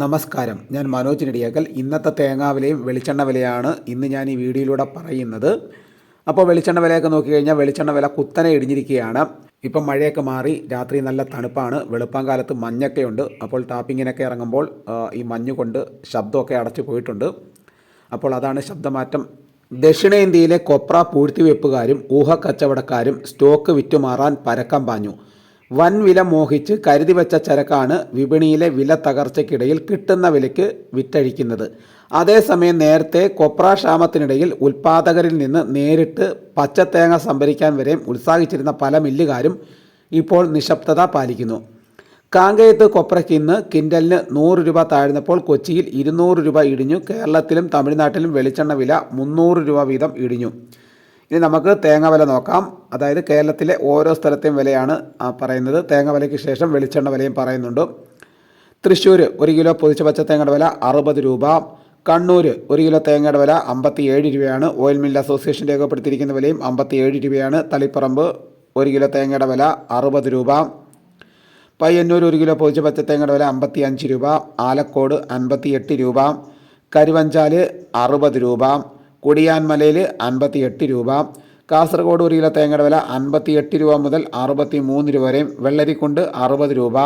നമസ്കാരം. ഞാൻ മനോജ് നെടിയാക്കൽ. ഇന്നത്തെ തേങ്ങാ വിലയും വെളിച്ചെണ്ണ വിലയാണ് ഇന്ന് ഞാൻ ഈ വീഡിയോയിലൂടെ പറയുന്നത്. അപ്പോൾ വെളിച്ചെണ്ണ വിലയൊക്കെ നോക്കിക്കഴിഞ്ഞാൽ വെളിച്ചെണ്ണ വില കുത്തനെ ഇടിഞ്ഞിരിക്കുകയാണ്. ഇപ്പം മഴയൊക്കെ മാറി രാത്രി നല്ല തണുപ്പാണ് വെളുപ്പം കാലത്ത് മഞ്ഞൊക്കെ ഉണ്ട് അപ്പോൾ ടാപ്പിങ്ങിനൊക്കെ ഇറങ്ങുമ്പോൾ ഈ മഞ്ഞ് കൊണ്ട് ശബ്ദമൊക്കെ അടച്ചു പോയിട്ടുണ്ട്. അപ്പോൾ അതാണ് ശബ്ദമാറ്റം. ദക്ഷിണേന്ത്യയിലെ കൊപ്ര പൂഴ്ത്തിവെപ്പുകാരും ഊഹക്കച്ചവടക്കാരും സ്റ്റോക്ക് വിറ്റുമാറാൻ പരക്കം പാഞ്ഞു. വൻ വില മോഹിച്ച് കരുതി വെച്ച ചരക്കാണ് വിപണിയിലെ വില തകർച്ചയ്ക്കിടയിൽ കിട്ടുന്ന വിലയ്ക്ക് വിറ്റഴിക്കുന്നത്. അതേസമയം നേരത്തെ കൊപ്ര ക്ഷാമത്തിനിടയിൽ ഉൽപ്പാദകരിൽ നിന്ന് നേരിട്ട് പച്ചത്തേങ്ങ സംഭരിക്കാൻ വരെ ഉത്സാഹിച്ചിരുന്ന പല മില്ലുകാരും ഇപ്പോൾ നിശബ്ദത പാലിക്കുന്നു. കാങ്കയത്ത് കൊപ്രയ്ക്ക് ഇന്ന് കിൻഡലിന് നൂറ് രൂപ താഴ്ന്നപ്പോൾ കൊച്ചിയിൽ ഇരുന്നൂറ് രൂപ ഇടിഞ്ഞു. കേരളത്തിലും തമിഴ്നാട്ടിലും വെളിച്ചെണ്ണ വില മുന്നൂറ് രൂപ വീതം ഇടിഞ്ഞു. ഇനി നമുക്ക് തേങ്ങ വില നോക്കാം. അതായത് കേരളത്തിലെ ഓരോ സ്ഥലത്തെയും വിലയാണ് പറയുന്നത്. തേങ്ങ വിലയ്ക്ക് ശേഷം വെളിച്ചെണ്ണ വിലയും പറയുന്നുണ്ട്. തൃശ്ശൂർ ഒരു കിലോ പൊതിച്ച പച്ച തേങ്ങയുടെ വില അറുപത് രൂപ. കണ്ണൂർ ഒരു കിലോ തേങ്ങയുടെ വില അമ്പത്തി ഏഴ് രൂപയാണ്. ഓയിൽ മിൽ അസോസിയേഷൻ രേഖപ്പെടുത്തിയിരിക്കുന്ന വിലയും അമ്പത്തി ഏഴ് രൂപയാണ്. തളിപ്പറമ്പ് ഒരു കിലോ തേങ്ങയുടെ വില അറുപത് രൂപ. പയ്യന്നൂർ ഒരു കിലോ പൊതിച്ച പച്ച തേങ്ങയുടെ വില അമ്പത്തി അഞ്ച് രൂപ. ആലക്കോട് അൻപത്തി എട്ട് രൂപ. കരുവഞ്ചാൽ അറുപത് രൂപ. കുടിയാൻമലയിൽ അൻപത്തി എട്ട് രൂപ കാസർഗോഡ് ഒരു കിലോ തേങ്ങയുടെ വില അൻപത്തി എട്ട് രൂപ മുതൽ അറുപത്തി മൂന്ന് രൂപ വരെയും വെള്ളരിക്കുണ്ട് അറുപത് രൂപ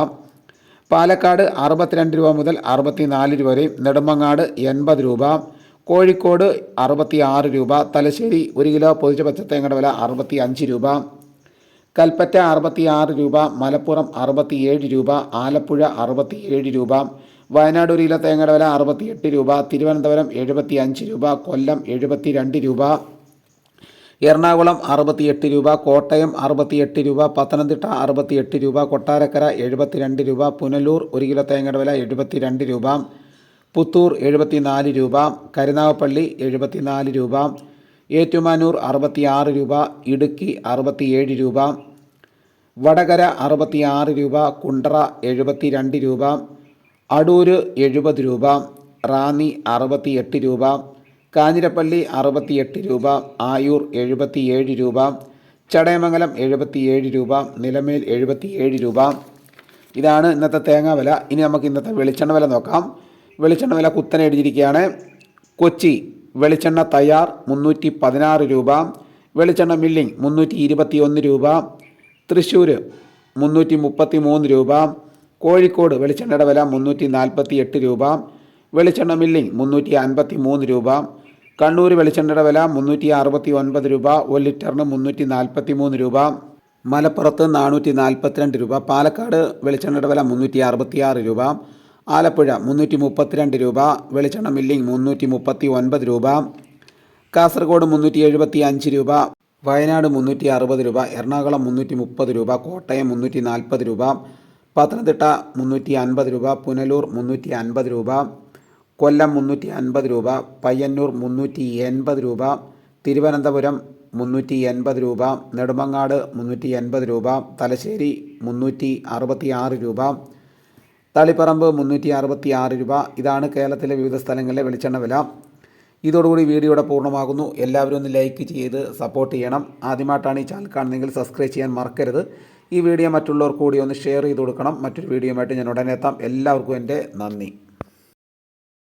പാലക്കാട് അറുപത്തിരണ്ട് രൂപ മുതൽ അറുപത്തി നാല് രൂപ വരെയും നെടുമങ്ങാട് എൺപത് രൂപ കോഴിക്കോട് അറുപത്തി ആറ് രൂപ തലശ്ശേരി ഒരു കിലോ പൊതിച്ച പച്ചത്തേങ്ങയുടെ വില അറുപത്തി അഞ്ച് രൂപ കൽപ്പറ്റ അറുപത്തി ആറ് രൂപ മലപ്പുറം അറുപത്തിയേഴ് രൂപ ആലപ്പുഴ അറുപത്തിയേഴ് രൂപ വയനാട് ഒരു കിലോ തേങ്ങയുടെ വില അറുപത്തിയെട്ട് രൂപ തിരുവനന്തപുരം എഴുപത്തി അഞ്ച് രൂപ കൊല്ലം എഴുപത്തി രണ്ട് രൂപ എറണാകുളം അറുപത്തിയെട്ട് രൂപ കോട്ടയം അറുപത്തിയെട്ട് രൂപ പത്തനംതിട്ട അറുപത്തിയെട്ട് രൂപ കൊട്ടാരക്കര എഴുപത്തിരണ്ട് രൂപ പുനലൂർ ഒരു കിലോ തേങ്ങയുടെ വില എഴുപത്തിരണ്ട് രൂപ പുത്തൂർ എഴുപത്തിനാല് രൂപ കരുനാഗപ്പള്ളി എഴുപത്തിനാല് രൂപ ഏറ്റുമാനൂർ അറുപത്തിയാറ് രൂപ ഇടുക്കി അറുപത്തിയേഴ് രൂപ വടകര അറുപത്തിയാറ് രൂപ കുണ്ടറ എഴുപത്തിരണ്ട് രൂപ അടൂര് എഴുപത് രൂപ റാന്നി അറുപത്തിയെട്ട് രൂപ കാഞ്ഞിരപ്പള്ളി അറുപത്തിയെട്ട് രൂപ ആയൂർ എഴുപത്തിയേഴ് രൂപ ചടയമംഗലം എഴുപത്തിയേഴ് രൂപ നിലമേൽ എഴുപത്തിയേഴ് രൂപ. ഇതാണ് ഇന്നത്തെ തേങ്ങാ വില. ഇനി നമുക്ക് ഇന്നത്തെ വെളിച്ചെണ്ണ വില നോക്കാം. വെളിച്ചെണ്ണ വില കുത്തനെ എഴുതിയിരിക്കുകയാണ് കൊച്ചി വെളിച്ചെണ്ണ തയ്യാർ മുന്നൂറ്റി പതിനാറ് രൂപ വെളിച്ചെണ്ണ മില്ലിംഗ് മുന്നൂറ്റി ഇരുപത്തി ഒന്ന് രൂപ തൃശ്ശൂർ മുന്നൂറ്റി മുപ്പത്തി മൂന്ന് രൂപ കോഴിക്കോട് വെളിച്ചെണ്ണയുടെ വില മുന്നൂറ്റി നാൽപ്പത്തി എട്ട് രൂപ വെളിച്ചെണ്ണ മില്ലിംഗ് മുന്നൂറ്റി അൻപത്തി മൂന്ന് രൂപ കണ്ണൂർ വെളിച്ചെണ്ണയുടെ വില മുന്നൂറ്റി അറുപത്തി ഒൻപത് രൂപ ഒരു ലിറ്ററിന് മുന്നൂറ്റി നാൽപ്പത്തി മൂന്ന് രൂപ മലപ്പുറത്ത് നാനൂറ്റി നാൽപ്പത്തിരണ്ട് രൂപ പാലക്കാട് വെളിച്ചെണ്ണയുടെ വില മുന്നൂറ്റി അറുപത്തിയാറ് രൂപ ആലപ്പുഴ മുന്നൂറ്റി മുപ്പത്തിരണ്ട് രൂപ വെളിച്ചെണ്ണ മില്ലിംഗ് മുന്നൂറ്റി മുപ്പത്തി ഒൻപത് രൂപ കാസർഗോഡ് മുന്നൂറ്റി എഴുപത്തി അഞ്ച് രൂപ വയനാട് മുന്നൂറ്റി അറുപത് രൂപ എറണാകുളം മുന്നൂറ്റി മുപ്പത് രൂപ കോട്ടയം മുന്നൂറ്റി നാൽപ്പത് രൂപ പത്തനംതിട്ട മുന്നൂറ്റി അൻപത് രൂപ പുനലൂർ മുന്നൂറ്റി അൻപത് രൂപ കൊല്ലം മുന്നൂറ്റി അൻപത് രൂപ പയ്യന്നൂർ മുന്നൂറ്റി എൺപത് രൂപ തിരുവനന്തപുരം മുന്നൂറ്റി എൺപത് രൂപ നെടുമങ്ങാട് മുന്നൂറ്റി എൺപത് രൂപ തലശ്ശേരി മുന്നൂറ്റി അറുപത്തി ആറ് രൂപ തളിപ്പറമ്പ് മുന്നൂറ്റി അറുപത്തി ആറ് രൂപ. ഇതാണ് കേരളത്തിലെ വിവിധ സ്ഥലങ്ങളിലെ വെളിച്ചെണ്ണ വില. ഇതോടുകൂടി വീഡിയോയുടെ പൂർണമാകുന്നു. എല്ലാവരും ഒന്ന് ലൈക്ക് ചെയ്ത് സപ്പോർട്ട് ചെയ്യണം. ആദ്യമായിട്ടാണ് ഈ ചാനൽ കാണുന്നതെങ്കിൽ സബ്സ്ക്രൈബ് ചെയ്യാൻ മറക്കരുത്. ഈ വീഡിയോ മറ്റുള്ളവർക്ക് കൂടി ഒന്ന് ഷെയർ ചെയ്ത് കൊടുക്കണം. മറ്റൊരു വീഡിയോയുമായിട്ട് ഞാൻ ഉടനെ എത്താം. എല്ലാവർക്കും എന്റെ നന്ദി.